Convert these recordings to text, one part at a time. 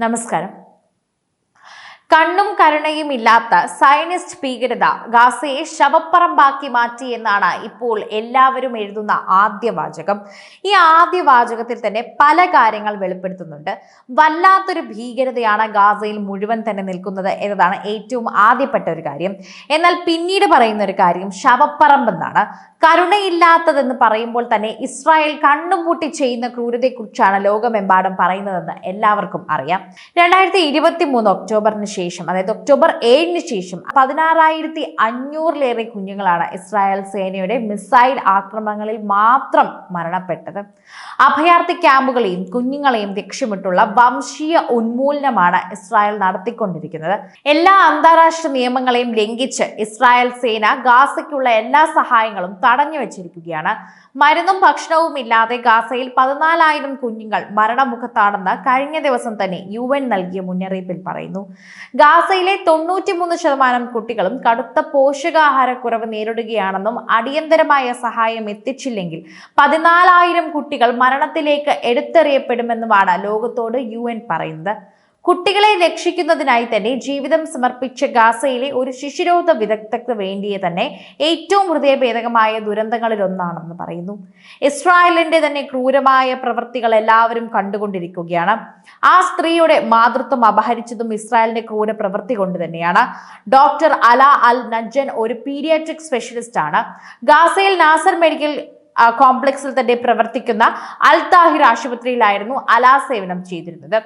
നമസ്കാരം. കണ്ണും കരുണയും ഇല്ലാത്ത സയനിസ്റ്റ് ഭീകരത ഗാസയെ ശവപ്പറമ്പാക്കി മാറ്റി എന്നാണ് ഇപ്പോൾ എല്ലാവരും എഴുതുന്ന ആദ്യ വാചകം. ഈ ആദ്യ വാചകത്തിൽ തന്നെ പല കാര്യങ്ങൾ വെളിപ്പെടുത്തുന്നുണ്ട്. വല്ലാത്തൊരു ഭീകരതയാണ് ഗാസയിൽ മുഴുവൻ തന്നെ നിൽക്കുന്നത് എന്നതാണ് ഏറ്റവും ആദ്യപ്പെട്ട ഒരു കാര്യം. എന്നാൽ പിന്നീട് പറയുന്ന ഒരു കാര്യം ശവപ്പറമ്പെന്നാണ് കരുണയില്ലാത്തതെന്ന് പറയുമ്പോൾ തന്നെ ഇസ്രായേൽ കണ്ണും പൂട്ടി ചെയ്യുന്ന ക്രൂരതയെക്കുറിച്ചാണ് ലോകമെമ്പാടും പറയുന്നതെന്ന് എല്ലാവർക്കും അറിയാം. രണ്ടായിരത്തി ഇരുപത്തി മൂന്ന് ഒക്ടോബറിന് ശേഷം അതായത് ഒക്ടോബർ ഏഴിന് ശേഷം പതിനാറായിരത്തി അഞ്ഞൂറിലേറെ കുഞ്ഞുങ്ങളാണ് ഇസ്രായേൽ സേനയുടെ മിസൈൽ ആക്രമണങ്ങളിൽ മാത്രം മരണപ്പെട്ടത്. അഭയാർത്ഥി ക്യാമ്പുകളെയും കുഞ്ഞുങ്ങളെയും ലക്ഷ്യമിട്ടുള്ള വംശീയ ഉന്മൂലനമാണ് ഇസ്രായേൽ നടത്തിക്കൊണ്ടിരിക്കുന്നത്. എല്ലാ അന്താരാഷ്ട്ര നിയമങ്ങളെയും ലംഘിച്ച് ഇസ്രായേൽ സേന ഗാസയ്ക്കുള്ള എല്ലാ സഹായങ്ങളും തടഞ്ഞു വെച്ചിരിക്കുകയാണ്. മരുന്നും ഭക്ഷണവും ഇല്ലാതെ ഗാസയിൽ പതിനാലായിരം കുഞ്ഞുങ്ങൾ മരണമുഖത്താണെന്ന് കഴിഞ്ഞ ദിവസം തന്നെ യു എൻ നൽകിയ മുന്നറിയിപ്പിൽ പറയുന്നു. ഗാസയിലെ തൊണ്ണൂറ്റിമൂന്ന് ശതമാനം കുട്ടികളും കടുത്ത പോഷകാഹാരക്കുറവ് നേരിടുകയാണെന്നും അടിയന്തരമായ സഹായം എത്തിച്ചില്ലെങ്കിൽ പതിനാലായിരം കുട്ടികൾ മരണത്തിലേക്ക് എടുത്തെറിയപ്പെടുമെന്നുമാണ് ലോകത്തോട് യു പറയുന്നത്. കുട്ടികളെ രക്ഷിക്കുന്നതിനായി തന്നെ ജീവിതം സമർപ്പിച്ച ഗാസയിലെ ഒരു ശിശുരോധ വിദഗ്ധക്ക് വേണ്ടിയേ തന്നെ ഏറ്റവും ഹൃദയഭേദകമായ ദുരന്തങ്ങളിലൊന്നാണെന്ന് പറയുന്നു. ഇസ്രായേലിന്റെ തന്നെ ക്രൂരമായ പ്രവൃത്തികൾ എല്ലാവരും കണ്ടുകൊണ്ടിരിക്കുകയാണ്. ആ സ്ത്രീയുടെ മാതൃത്വം അപഹരിച്ചതും ഇസ്രായേലിന്റെ ക്രൂര പ്രവൃത്തി കൊണ്ട് തന്നെയാണ്. ഡോക്ടർ അല അൽ നജൻ ഒരു പീഡിയാട്രിക് സ്പെഷ്യലിസ്റ്റ് ആണ് ഗാസയിൽ നാസർ മെഡിക്കൽ കോംപ്ലക്സിൽ തന്നെ പ്രവർത്തിക്കുന്ന അൽതാഹിർ ആശുപത്രിയിലായിരുന്നു അലാ സേവനം ചെയ്തിരുന്നത്.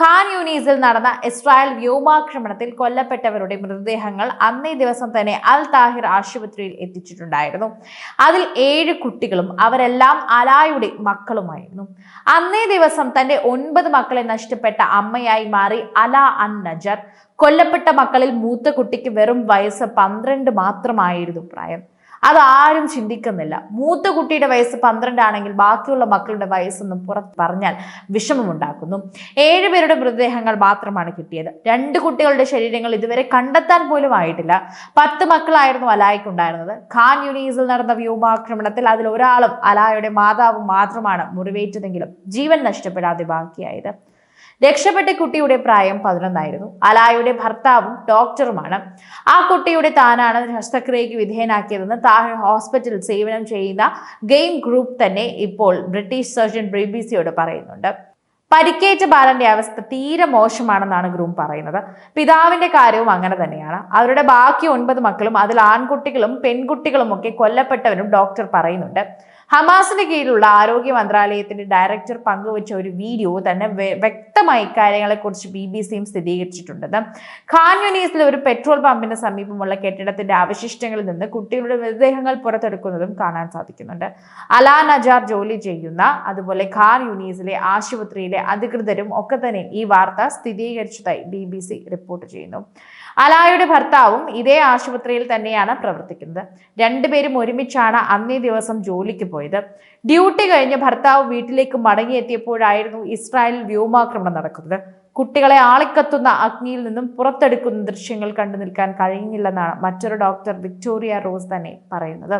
ഖാൻ യൂനീസിൽ നടന്ന ഇസ്രായേൽ വ്യോമാക്രമണത്തിൽ കൊല്ലപ്പെട്ടവരുടെ മൃതദേഹങ്ങൾ അന്നേ ദിവസം തന്നെ അൽ താഹിർ ആശുപത്രിയിൽ എത്തിച്ചിട്ടുണ്ടായിരുന്നു. അതിൽ ഏഴ് കുട്ടികളും അവരെല്ലാം അലായുടെ മക്കളുമായിരുന്നു. അന്നേ ദിവസം തന്റെ ഒൻപത് മക്കളെ നഷ്ടപ്പെട്ട അമ്മയായി മാറി അല അൻ നജർ. കൊല്ലപ്പെട്ട മക്കളിൽ മൂത്ത കുട്ടിക്ക് വെറും വയസ്സ് പന്ത്രണ്ട് മാത്രമായിരുന്നു പ്രായം. അതാരും ചിന്തിക്കുന്നില്ല. മൂത്ത കുട്ടിയുടെ വയസ്സ് പന്ത്രണ്ടാണെങ്കിൽ ബാക്കിയുള്ള മക്കളുടെ വയസ്സൊന്നും പുറത്ത് പറഞ്ഞാൽ വിഷമമുണ്ടാക്കുന്നു. ഏഴുപേരുടെ മൃതദേഹങ്ങൾ മാത്രമാണ് കിട്ടിയത്. രണ്ട് കുട്ടികളുടെ ശരീരങ്ങൾ ഇതുവരെ കണ്ടെത്താൻ പോലും ആയിട്ടില്ല. പത്ത് മക്കളായിരുന്നു അലായിക്കുണ്ടായിരുന്നത്. ഖാൻ യുനീസിൽ നടന്ന വ്യോമാക്രമണത്തിൽ അതിൽ ഒരാളും അലായുടെ മാതാവും മാത്രമാണ് മുറിവേറ്റതെങ്കിലും ജീവൻ നഷ്ടപ്പെടാതെ ബാക്കിയായത്. രക്ഷപ്പെട്ട കുട്ടിയുടെ പ്രായം പതിനൊന്നായിരുന്നു. അലായുടെ ഭർത്താവും ഡോക്ടറുമാണ്. ആ കുട്ടിയുടെ താനാണ് ശസ്ത്രക്രിയയ്ക്ക് വിധേയനാക്കിയതെന്ന് താഹ ഹോസ്പിറ്റലിൽ സേവനം ചെയ്യുന്ന ഗെയിം ഗ്രൂപ്പ് തന്നെ ഇപ്പോൾ ബ്രിട്ടീഷ് സർജൻ ബി ബി സിയോട് പറയുന്നുണ്ട്. പരിക്കേറ്റ ബാലന്റെ അവസ്ഥ തീരെ മോശമാണെന്നാണ് ഗ്രൂം പറയുന്നത്. പിതാവിന്റെ കാര്യവും അങ്ങനെ തന്നെയാണ്. അവരുടെ ബാക്കി ഒൻപത് മക്കളും അതിൽ ആൺകുട്ടികളും പെൺകുട്ടികളും ഒക്കെ കൊല്ലപ്പെട്ടവരും ഡോക്ടർ പറയുന്നുണ്ട്. ഹമാസിന് കീഴിലുള്ള ആരോഗ്യ മന്ത്രാലയത്തിന്റെ ഡയറക്ടർ പങ്കുവച്ച ഒരു വീഡിയോ തന്നെ വ്യ- വ്യക്തമായി ഇക്കാര്യങ്ങളെക്കുറിച്ച് ബി ബി സിയും സ്ഥിരീകരിച്ചിട്ടുണ്ട്. ഖാൻ യുനീസിലെ ഒരു പെട്രോൾ പമ്പിന് സമീപമുള്ള കെട്ടിടത്തിന്റെ അവശിഷ്ടങ്ങളിൽ നിന്ന് കുട്ടികളുടെ മൃതദേഹങ്ങൾ പുറത്തെടുക്കുന്നതും കാണാൻ സാധിക്കുന്നുണ്ട്. അലാ നജാർ ജോലി ചെയ്യുന്ന അതുപോലെ ഖാൻ യുനീസിലെ ആശുപത്രിയിലെ അധികൃതരും ഒക്കെ തന്നെ ഈ വാർത്ത സ്ഥിരീകരിച്ചതായി ബി ബി സി റിപ്പോർട്ട് ചെയ്യുന്നു. അലായുടെ ഭർത്താവും ഇതേ ആശുപത്രിയിൽ തന്നെയാണ് പ്രവർത്തിക്കുന്നത്. രണ്ടുപേരും ഒരുമിച്ചാണ് അന്നേ ദിവസം ജോലിക്ക് പോയത് ഡ്യൂട്ടി കഴിഞ്ഞ് ഭർത്താവ് വീട്ടിലേക്ക് മടങ്ങിയെത്തിയപ്പോഴായിരുന്നു ഇസ്രായേലിൽ വ്യോമാക്രമണം നടക്കുന്നത്. കുട്ടികളെ ആളിക്കത്തുന്ന അഗ്നിയിൽ നിന്നും പുറത്തെടുക്കുന്ന ദൃശ്യങ്ങൾ കണ്ടു നിൽക്കാൻ കഴിയുന്നില്ലെന്നാണ് മറ്റൊരു ഡോക്ടർ വിക്ടോറിയ റോസ് തന്നെ പറയുന്നത്.